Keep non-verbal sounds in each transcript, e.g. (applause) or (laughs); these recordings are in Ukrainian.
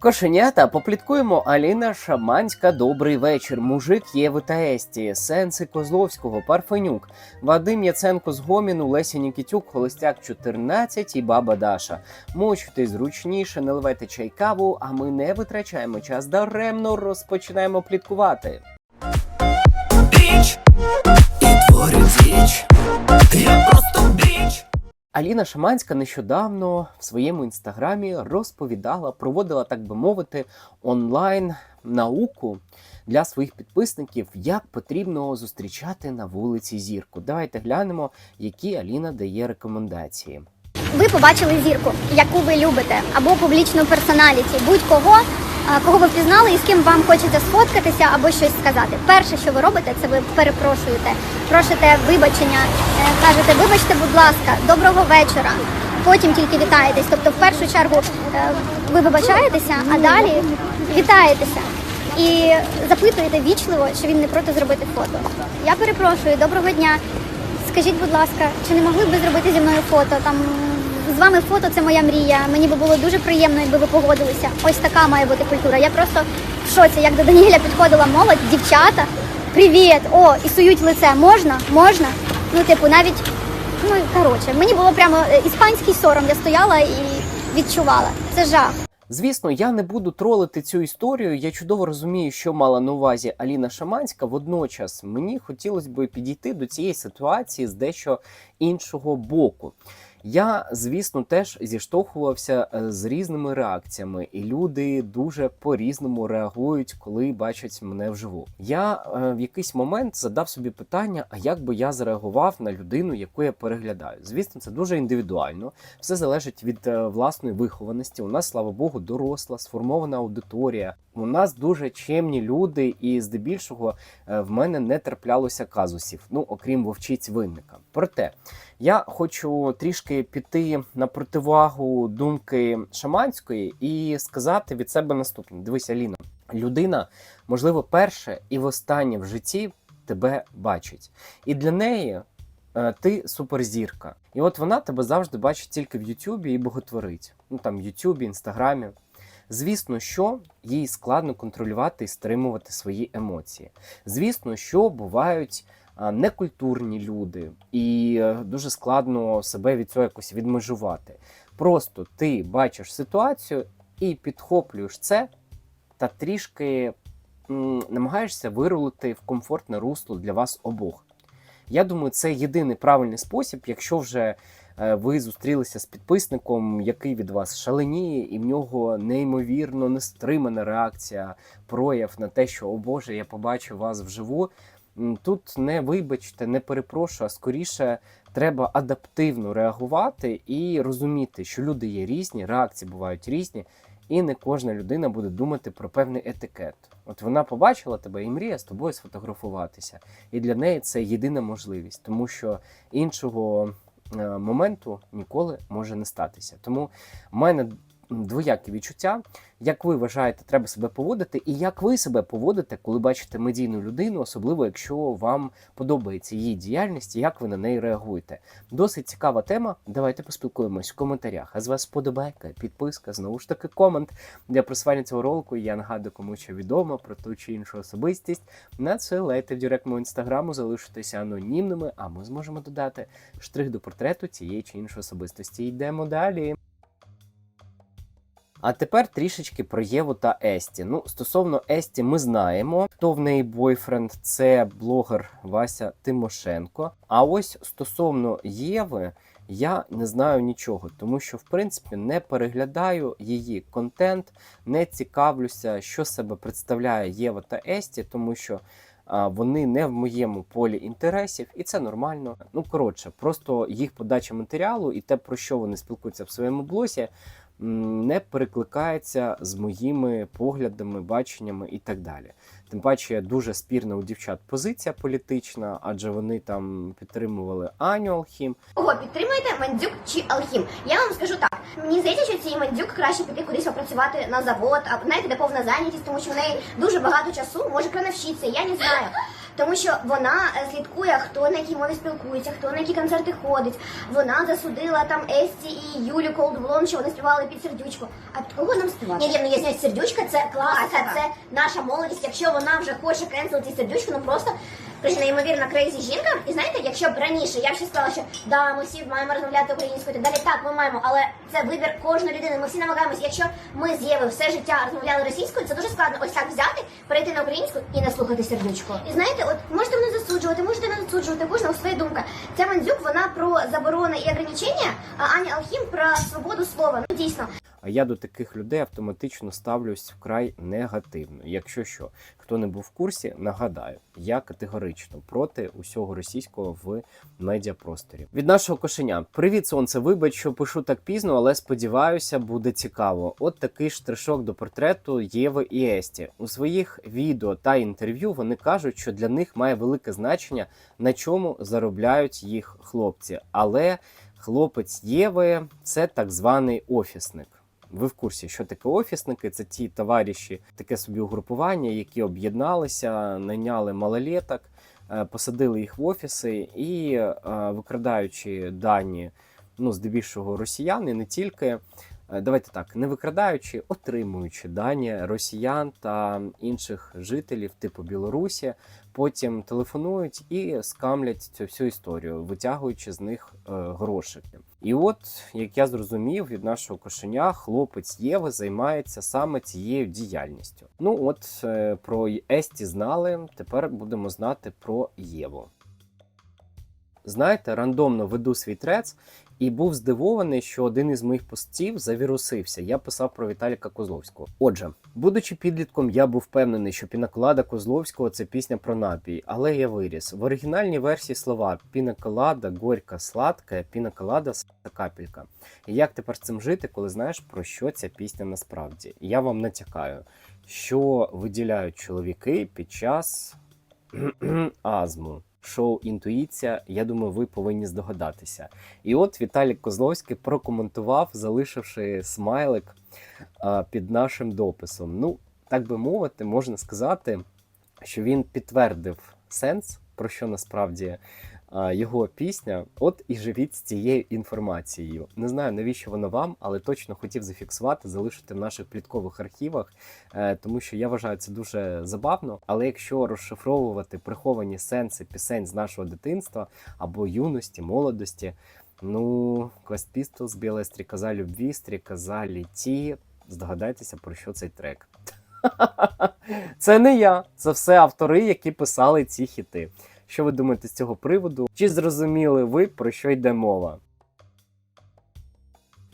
Кошенята, попліткуємо Аліна Шаманська, добрий вечір. Мужик Єви та Есті, Сенси Козловського, Парфенюк, Вадим Яценко з Гоміну, Леся Нікітюк, Холостяк 14 і Баба Даша. Мочте зручніше, наливайте чай каву, а ми не витрачаємо час даремно, розпочинаємо пліткувати. Біч і творить річ. Я просто. Аліна Шаманська нещодавно в своєму інстаграмі розповідала, проводила, так би мовити, онлайн науку для своїх підписників, як потрібно зустрічати на вулиці зірку. Давайте глянемо, які Аліна дає рекомендації. Ви побачили зірку, яку ви любите, або публічну персоналіті, будь-кого, кого ви впізнали і з ким вам хочеться сфоткатися або щось сказати. Перше, що ви робите, це ви перепрошуєте, просите вибачення, е, кажете, вибачте, будь ласка, доброго вечора. Потім тільки вітаєтесь. Тобто, в першу чергу е, ви вибачаєтеся, а далі вітаєтеся. І запитуєте вічливо, чи він не проти зробити фото. Я перепрошую, доброго дня. Скажіть, будь ласка, чи не могли б ви зробити зі мною фото? Там з вами фото це моя мрія. Мені би було дуже приємно, якби ви погодилися. Ось така має бути культура. Я просто в шоці, як до Даніеля підходила молодь, дівчата. Привіт! О, і сують лице. Можна? Можна? Ну, типу, навіть ну коротше, мені було прямо е, іспанський сором. Я стояла і відчувала. Це жах. Звісно, я не буду тролити цю історію. Я чудово розумію, що мала на увазі Аліна Шаманська. Водночас мені хотілося б підійти до цієї ситуації з дещо іншого боку. Я, звісно, теж зіштовхувався е, з різними реакціями, і люди дуже по-різному реагують, коли бачать мене вживу. Я е, в якийсь момент задав собі питання: а як би я зареагував на людину, яку я переглядаю? Звісно, це дуже індивідуально. Все залежить від е, власної вихованості. У нас, слава Богу, доросла, сформована аудиторія. У нас дуже чемні люди, і здебільшого е, в мене не траплялося казусів, ну окрім вовчиць винника. Проте я хочу трішки піти на противагу думки шаманської і сказати від себе наступне: дивись, Аліна, людина, можливо, перше і востаннє в житті тебе бачить, і для неї. е, Ти суперзірка, і от вона тебе завжди бачить тільки в Ютубі і боготворить. Ну там в Ютубі, Інстаграмі. Звісно, що їй складно контролювати і стримувати свої емоції. Звісно, що бувають некультурні люди, і е, дуже складно себе від цього якось відмежувати. Просто ти бачиш ситуацію і підхоплюєш це та трішки намагаєшся вирулити в комфортне русло для вас обох. Я думаю, це єдиний правильний спосіб, якщо вже е, ви зустрілися з підписником, який від вас шаленіє, і в нього неймовірно нестримана реакція, прояв на те, що о Боже, я побачив вас вживу. Тут не вибачте, не перепрошую, а скоріше треба адаптивно реагувати і розуміти, що люди є різні, реакції бувають різні, і не кожна людина буде думати про певний етикет. От вона побачила тебе і мріє з тобою сфотографуватися. І для неї це єдина можливість, тому що іншого е, моменту ніколи може не статися. Тому в мене двоякі відчуття. Як ви вважаєте, треба себе поводити, і як ви себе поводите, коли бачите медійну людину, особливо якщо вам подобається її діяльність, і як ви на неї реагуєте. Досить цікава тема. Давайте поспілкуємось в коментарях. А з вас подобайка, підписка, знову ж таки, комент для просування цього ролику. Я нагадую, кому що відомо про ту чи іншу особистість. Надсилайте в директ мого інстаграму, залишитися анонімними, а ми зможемо додати штрих до портрету цієї чи іншої особистості. Йдемо далі. А тепер трішечки про Єву та Есті. Ну, стосовно Есті, ми знаємо, хто в неї бойфренд, це блогер Вася Тимошенко. А ось стосовно Єви, я не знаю нічого, тому що в принципі не переглядаю її контент, не цікавлюся, що себе представляє Єва та Есті, тому що. Вони не в моєму полі інтересів, і це нормально. Ну коротше, просто їх подача матеріалу і те, про що вони спілкуються в своєму блозі, м, не перекликається з моїми поглядами, баченнями і так далі. Тим паче дуже спірна у дівчат позиція політична, адже вони там підтримували Аню Алхім. Кого підтримуєте мандзюк чи алхім? Я вам скажу так. Мені здається, що цій мандзюк краще піти кудись попрацювати на завод, а знаєте, де повна зайнятість, тому що в неї дуже багато часу, може навчитися, я не знаю. Тому що вона е, слідкує, хто на якій мові спілкується, хто на які концерти ходить. Вона засудила там Есті і Юлю Колдблон, що вони співали під сердючку. А під кого нам співати? Ні, ні, ну я знаю, сердючка це класика, це наша молодість. Якщо вона вже хоче кенселити сердючку, ну просто Короче, неймовірно крейзі жінка. І знаєте, якщо б раніше я ще сказала, що да, ми всі маємо розмовляти українською, і так далі. Так, ми маємо, але це вибір кожної людини. Ми всі намагаємося. Якщо ми з Євою все життя розмовляли російською, це дуже складно ось так взяти, перейти на українську і не слухати сердючку. І знаєте, от можете мене засуджувати, можете не засуджувати, кожного своя думка. Ця мандзюк вона про заборони і ограничення, а Аня Алхім про свободу слова. Ну дійсно, я до таких людей автоматично ставлюсь вкрай негативно. Якщо що, хто не був в курсі, нагадаю, я категорично проти усього російського в медіапросторі. Від нашого кошеня. Привіт, сонце. Вибач, що пишу так пізно, але сподіваюся, буде цікаво. От такий штришок до портрету Єви і Есті. У своїх відео та інтерв'ю вони кажуть, що для них має велике значення, на чому заробляють їх хлопці. Але хлопець Єви це так званий офісник. Ви в курсі, що таке офісники? Це ті товариші, таке собі угрупування, які об'єдналися, найняли малолеток, е, посадили їх в офіси і, е, викрадаючи дані, ну, здебільшого росіян, і не тільки. Е, Давайте так, не викрадаючи, отримуючи дані росіян та інших жителів типу Білорусі, потім телефонують і скамлять цю всю історію, витягуючи з них е, грошики. І от, як я зрозумів, від нашого кошеня хлопець Єви займається саме цією діяльністю. Ну от е, про Есті знали, тепер будемо знати про Єву. Знаєте, рандомно веду свій трец і був здивований, що один із моїх постів завірусився. Я писав про Віталіка Козловського. Отже, будучи підлітком, я був впевнений, що пінаколада Козловського це пісня про напій, але я виріс. В оригінальній версії слова пінаколада, горька, сладка, пінаколада, капелька. І як тепер з цим жити, коли знаєш про що ця пісня насправді? Я вам натякаю, що виділяють чоловіки під час (clears throat) азму. Шоу Інтуїція, я думаю, ви повинні здогадатися. І от Віталій Козловський прокоментував, залишивши смайлик під нашим дописом. Ну, так би мовити, можна сказати, що він підтвердив сенс, про що насправді його пісня. От і живіть з цією інформацією. Не знаю, навіщо воно вам, але точно хотів зафіксувати, залишити в наших пліткових архівах, е, тому що я вважаю це дуже забавно. Але якщо розшифровувати приховані сенси пісень з нашого дитинства або юності, молодості, ну, Quest Pistols, Біла стрікоза любві, стрікоза літі. Здогадайтеся, про що цей трек. (laughs) Це не я, це все автори, які писали ці хіти. Що ви думаєте з цього приводу? Чи зрозуміли ви, про що йде мова?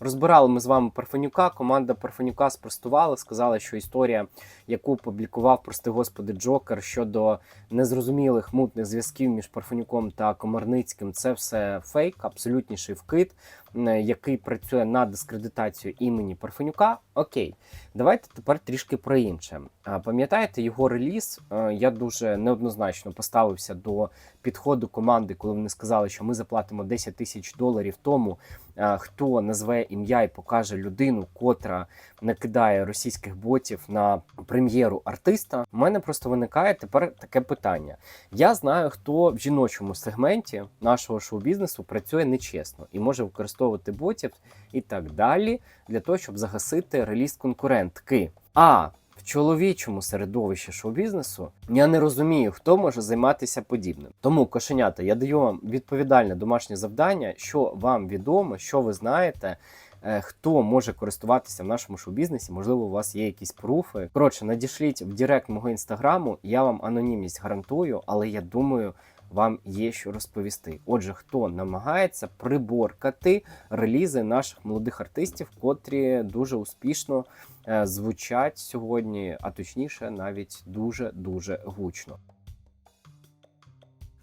Розбирали ми з вами Парфенюка. Команда Парфенюка спростувала, сказала, що історія, яку публікував, прости господи, Джокер щодо незрозумілих мутних зв'язків між Парфенюком та Комарницьким, це все фейк, абсолютніший вкид, який працює на дискредитацію імені Парфенюка. Окей, давайте тепер трішки про інше. Пам'ятаєте його реліз? Е, Я дуже неоднозначно поставився до підходу команди, коли вони сказали, що ми заплатимо 10 тисяч доларів тому, е, хто назве ім'я і покаже людину, котра накидає російських ботів на прем'єру артиста. У мене просто виникає тепер таке питання. Я знаю, хто в жіночому сегменті нашого шоу-бізнесу працює нечесно і може використовувати ботів і так далі для того, щоб загасити реліз конкурентки. А в чоловічому середовищі шоу-бізнесу я не розумію, хто може займатися подібним. Тому, кошенята, я даю вам відповідальне домашнє завдання, що вам відомо, що ви знаєте. е, Хто може користуватися в нашому шоу-бізнесі? Можливо, у вас є якісь пруфи. Коротше, надішліть в Директ мого інстаграму. Я вам анонімність гарантую, але я думаю, вам є що розповісти. Отже, хто намагається приборкати релізи наших молодих артистів, котрі дуже успішно е, звучать сьогодні, а точніше, навіть дуже дуже гучно.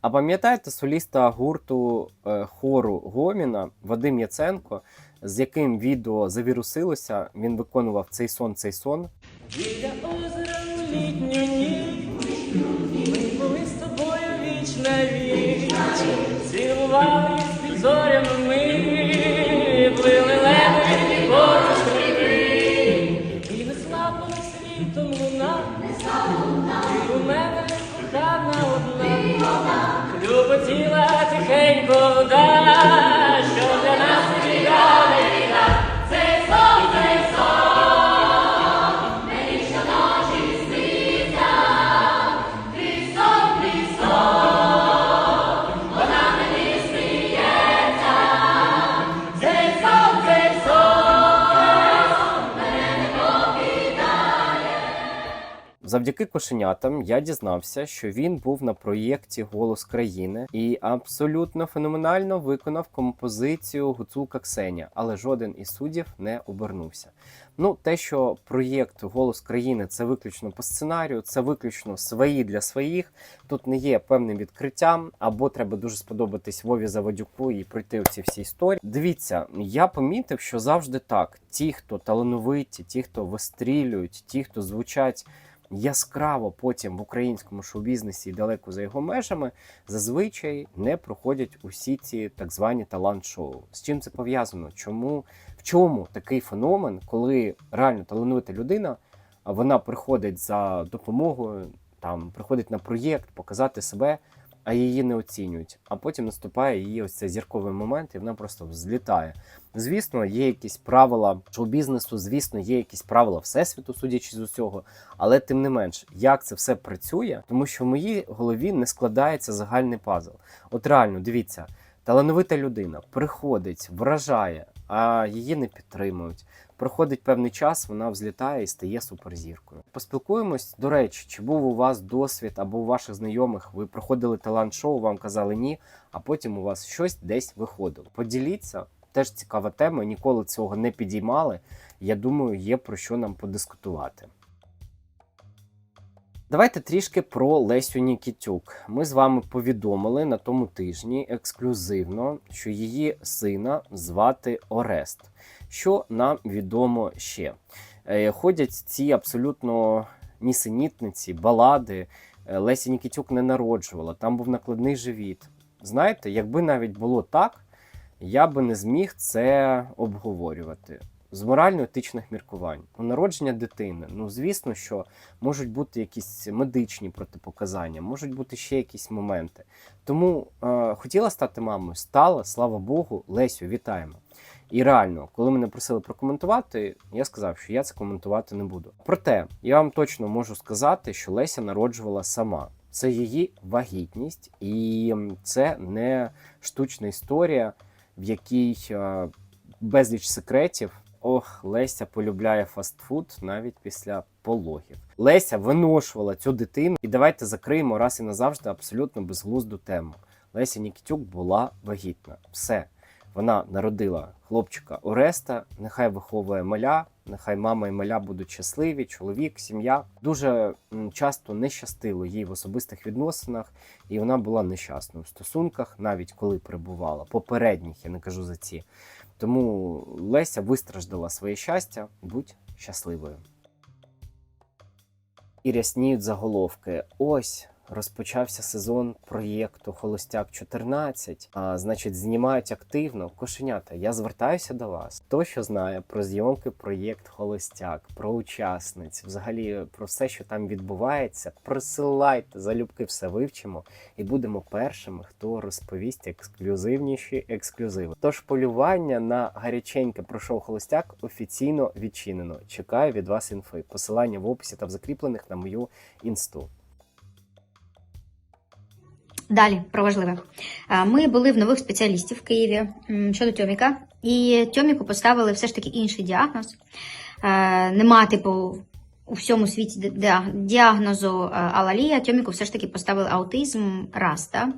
А пам'ятаєте соліста гурту е, хору Гоміна Вадим Яценко, з яким відео завірусилося? Він виконував цей сон, цей сон. Біля озера літню Цілувались під зорями ми Плили лебеді по строки І не слабо світом луна І у мене кохана одна, Хлюпотіла тихенько вода, Завдяки кошенятам я дізнався, що він був на проєкті Голос країни і абсолютно феноменально виконав композицію Гуцулка Ксеня, але жоден із суддів не обернувся. Ну, те, що проєкт Голос країни це виключно по сценарію, це виключно свої для своїх. Тут не є певним відкриттям, або треба дуже сподобатись Вові Заводюку і пройти ці всі історії. Дивіться, я помітив, що завжди так: ті, хто талановиті, ті, хто вистрілюють, ті, хто звучать яскраво потім в українському шоу-бізнесі і далеко за його межами, зазвичай не проходять усі ці так звані талант-шоу. З чим це пов'язано? Чому в чому такий феномен, коли реально талановита людина, вона приходить за допомогою, там приходить на проєкт, показати себе, а її не оцінюють. А потім наступає її ось цей зірковий момент, і вона просто взлітає. Звісно, є якісь правила шоу-бізнесу, звісно, є якісь правила всесвіту, судячи з усього. Але тим не менш, як це все працює, тому що в моїй голові не складається загальний пазл. От реально, дивіться, талановита людина приходить, вражає, а її не підтримують. Проходить певний час, вона взлітає і стає суперзіркою. Поспілкуємось. До речі, чи був у вас досвід або у ваших знайомих, ви проходили талант-шоу, вам казали ні, а потім у вас щось десь виходило. Поділіться, теж цікава тема. Ніколи цього не підіймали. Я думаю, є про що нам подискутувати. Давайте трішки про Лесю Нікітюк. Ми з вами повідомили на тому тижні ексклюзивно, що її сина звати Орест. Що нам відомо ще? Е, Ходять ці абсолютно нісенітниці, балади. Е, Леся Нікітюк не народжувала, там був накладний живіт. Знаєте, якби навіть було так, я би не зміг це обговорювати. З морально-етичних міркувань. У народження дитини, ну звісно, що можуть бути якісь медичні протипоказання, можуть бути ще якісь моменти. Тому е, хотіла стати мамою, стала, слава Богу, Лесю, вітаємо. І реально, коли мене просили прокоментувати, я сказав, що я це коментувати не буду. Проте я вам точно можу сказати, що Леся народжувала сама. Це її вагітність, і це не штучна історія, в якій е, безліч секретів. Ох, Леся полюбляє фастфуд навіть після пологів. Леся виношувала цю дитину, і давайте закриємо раз і назавжди абсолютно безглузду тему. Леся Нікітюк була вагітна. Все. Вона народила хлопчика Ореста, нехай виховує маля, нехай мама і маля будуть щасливі, чоловік, сім'я. Дуже часто не щастило їй в особистих відносинах, і вона була нещасною в стосунках, навіть коли перебувала. Попередніх, я не кажу за ці. Тому Леся вистраждала своє щастя, будь щасливою. І рясніють заголовки. Ось розпочався сезон проєкту Холостяк 14. А значить, знімають активно. Кошенята, я звертаюся до вас. Хто що знає про зйомки проєкт Холостяк, про учасниць, взагалі про все, що там відбувається, присилайте залюбки, все вивчимо і будемо першими, хто розповість ексклюзивніші ексклюзиви. Тож полювання на гаряченьке про Холостяк офіційно відчинено. Чекаю від вас інфи. Посилання в описі та в закріплених на мою інсту. Далі про важливе. Ми були в нових спеціалістів в Києві щодо Тьоміка, і Тьоміку поставили все ж таки інший діагноз. Нема, типу, у всьому світі діагнозу Алалія. Тьоміку все ж таки поставили аутизм Раста.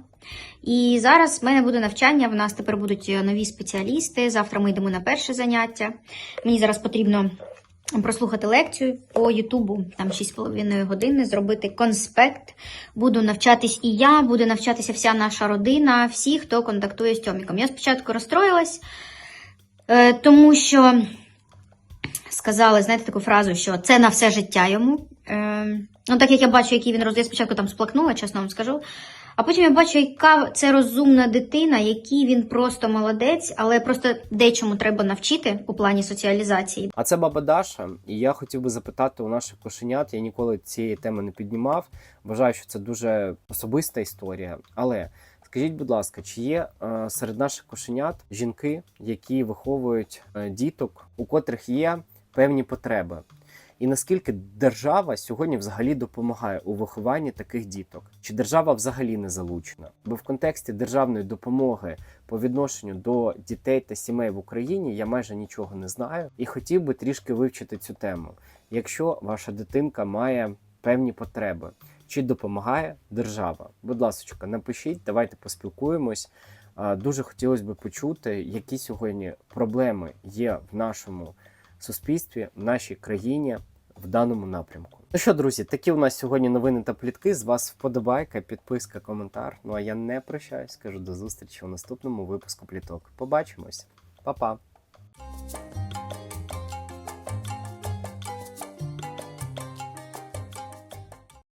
І зараз в мене буде навчання. В нас тепер будуть нові спеціалісти. Завтра ми йдемо на перше заняття. Мені зараз потрібно прослухати лекцію по Ютубу, там 6,5 години, зробити конспект. Буду навчатись і я, буде навчатися вся наша родина, всі, хто контактує з Тьоміком. Я спочатку розстроїлась, е, тому що сказали, знаєте, таку фразу, що це на все життя йому. Е, ну, так як я бачу, який він роз... Я спочатку там сплакнула, чесно вам скажу. А потім я бачу, яка це розумна дитина, який він просто молодець, але просто дечому треба навчити у плані соціалізації. А це баба Даша, і я хотів би запитати у наших кошенят. Я ніколи цієї теми не піднімав. Вважаю, що це дуже особиста історія. Але скажіть, будь ласка, чи є е, серед наших кошенят жінки, які виховують е, діток, у котрих є певні потреби? І наскільки держава сьогодні взагалі допомагає у вихованні таких діток? Чи держава взагалі не залучена? Бо в контексті державної допомоги по відношенню до дітей та сімей в Україні я майже нічого не знаю і хотів би трішки вивчити цю тему. Якщо ваша дитинка має певні потреби, чи допомагає держава? Будь ласка, напишіть, давайте поспілкуємось. Дуже хотілося б почути, які сьогодні проблеми є в нашому суспільстві, в нашій країні в даному напрямку. Ну що, друзі, такі у нас сьогодні новини та плітки. З вас вподобайка, підписка, коментар. Ну а я не прощаюсь, кажу до зустрічі у наступному випуску пліток. Побачимось, Па-па!